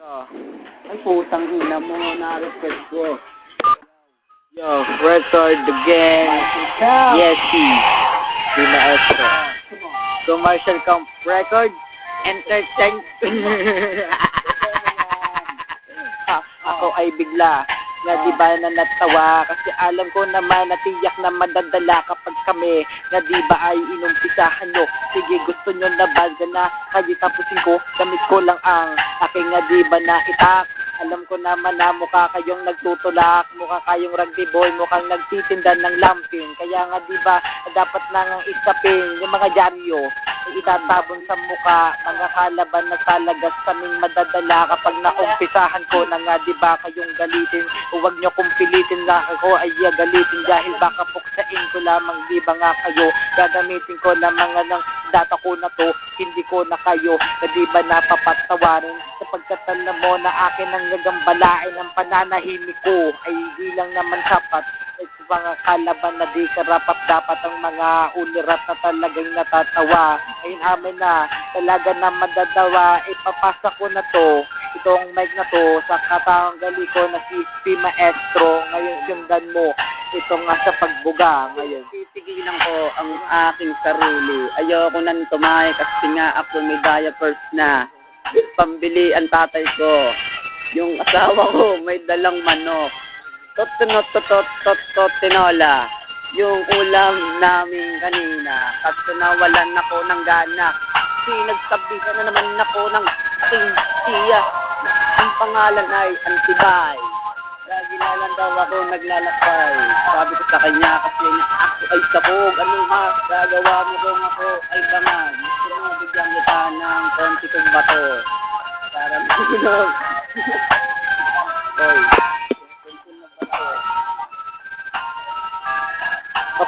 Oh, Ay, putang ina mo, na-request ko. yo, record again. Yes, si. Di maestro. Commercial comp record. Entertain. Ah, Ako ay bigla na di ba na natawa? Kasi alam ko naman na tiyak na madadala kapag kami. Na di ba ay inumpisahan nyo? Sige gusto nyo na baga na kaya tapusin ko. Gamit ko lang ang aking nga di ba na itak alam ko naman na mukha kayong nagtutulak, mukha kayong rugby boy, mukhang nagtitinda ng lamping. Kaya nga di ba dapat nang isapin yung mga dyaryo, itatabon sa mukha, mga kalaban na talagas kaming madadala kapag nakumpisahan ko na nga di ba kayong galitin. Huwag nyo kong pilitin na ako ay ah, galitin dahil baka puksain ko lamang di ba nga kayo. Gagamitin ko lamang nga ng data ko na to, hindi ko na kayo na di ba napapatawarin sapagkat alam mo na akin ang nagambalain ang pananahimik ko. Ay di lang naman sapat. Ay sa mga kalaban na di karapat dapat ang mga ulirat na talagang natatawa. Ayun amin na talaga na madadawa. Ipapasa ko na to. Itong mic na to sa katanggali ko na si P. Maestro. Ngayon sundan mo. Ito nga sa pagbuga. Ngayon. Titigilan ko ang aking sarili. Ayoko nang tumahay kasi nga ako may diapers na. Pambili ang tatay ko. Yung asawa ko may dalang manok. Totunot totot tot tinola. Yung ulam namin kanina. Kasi nawalan ako ng gana. Kasi nagsabihan na naman ako ng aking tiya. Ang pangalan ay Antibay. Lagi na lang daw ako naglalakay. Sabi ko sa kanya kasi ako ay sabog. Ano ma, gagawa mo kung ako ay bangag. Gusto mo bigyan kita ng konti kong bato. Para magunog. Hoy.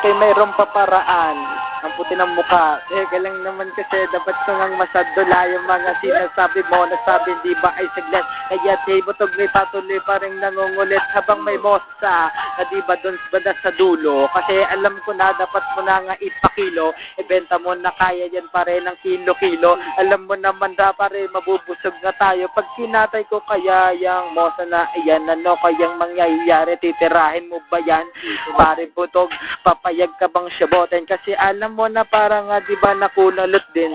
konti na bato. Ang puti ng mukha. Teka lang naman kasi dapat ko ngang masadula yung mga sinasabi mo. Nasabi di ba ay saglit. Kaya di butog may patuloy pa rin nangungulit habang may mosa. Na di ba dun banda sa dulo. Kasi alam ko na dapat mo na nga ipakilo. Ibenta mo na kaya yan pa rin ng kilo-kilo. Alam mo naman da pa rin mabubusog na tayo. Pag kinatay ko kaya yung mosa na iyan ano kayang mangyayari titirahin mo ba yan? Pare butog papayag ka bang syabotin kasi alam mo na parang nga 'di ba nakunalot din.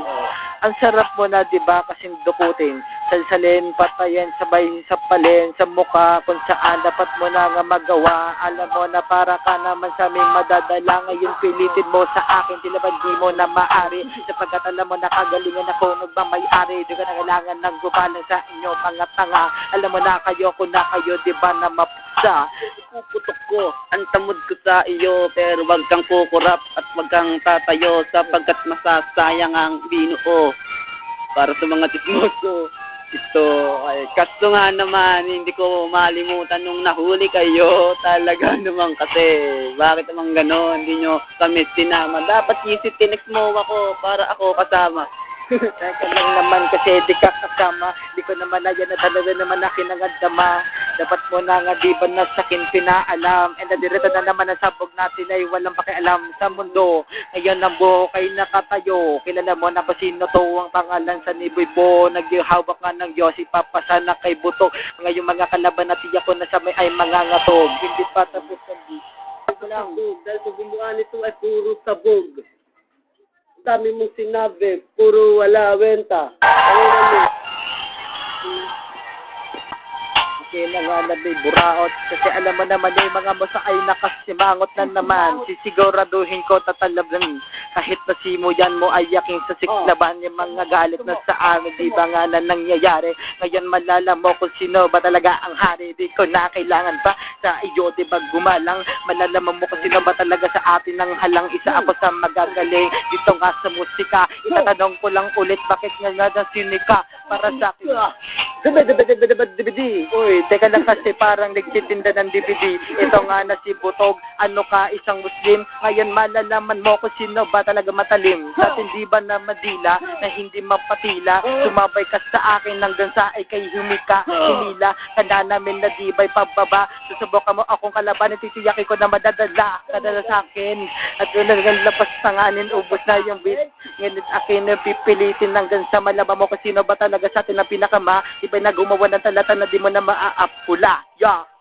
Ang sarap mo na 'di ba kasing dukutin. Salsalin, patayin, sabay sa palin, sa mukha, kung saan dapat mo na nga magawa. Alam mo na para ka naman sa aming madadala. Ngayon pilitin mo sa akin, tila di mo na maari. Sapagkat alam mo na kagalingan ako nagmamayari. Di ka na kailangan ng gubalan sa inyo mga tanga. Alam mo na kayo, kung na kayo, di ba na mapsa. Puputok ko ang tamod ko sa iyo pero wag kang kukurap at wag kang tatayo sapagkat masasayang ang binuo para sa mga tismoso. Ito ay kaso nga naman hindi ko malimutan nung nahuli kayo talaga naman kasi bakit naman ganon hindi nyo kami sinama dapat isip tinex mo ako para ako kasama Teka lang naman kasi di ka kasama. Di ko naman na yan na talaga naman na kinangadama. Dapat mo na nga di ba na sa akin pinaalam. And nadirito na naman ang sabog natin ay walang pakialam sa mundo. Ngayon ang buho kay nakatayo. Kilala mo na ba sino to ang pangalan sa Niboy Bo. Naghihawak nga ng Diyos. Ipapasa na kay Butok. Ngayon mga kalaban na tiyak ko na sa may ay mga ngatog. Hindi pa tapos ang di. lang dahil sa bumuan nito ay puro sabog ang dami mong sinabi puro wala wenta ano Kasi nanganabay buraot. Kasi alam mo naman yung mga musa ay nakasimangot na naman. Sisiguraduhin ko tatalabang kahit na simo yan mo ay yaking sa siklaban yung mga galit na sa amin di ba nga na nangyayari? Ngayon malala mo kung sino ba talaga ang hari. Di ko na kailangan pa sa iyo di ba gumalang? Malalaman mo kung sino ba talaga sa atin ang halang isa. Ako sa magagaling dito nga sa musika. Itatanong ko lang ulit bakit nga nga sinika para sa akin Uy, teka lang kasi parang nagtitinda ng DVD. Ito nga na si Butog. Ano ka, isang Muslim? Ngayon malalaman mo kung sino ba talaga matalim. Sa hindi ba na madila, na hindi mapatila. Sumabay ka sa akin hanggang sa ay kay humika. Hinila, tanda namin na di ba'y pababa. Susubukan mo akong kalaban, titiyakin ko na madadala. Kadala sa akin. At talagang labas tanganin, ubos na yung beat. Ngayon akin na pipilitin hanggang sa malaman mo kung sino ba talaga sa atin ang pinakama. Di ba ka na gumawa ng talata na di mo na maaapula. Ya!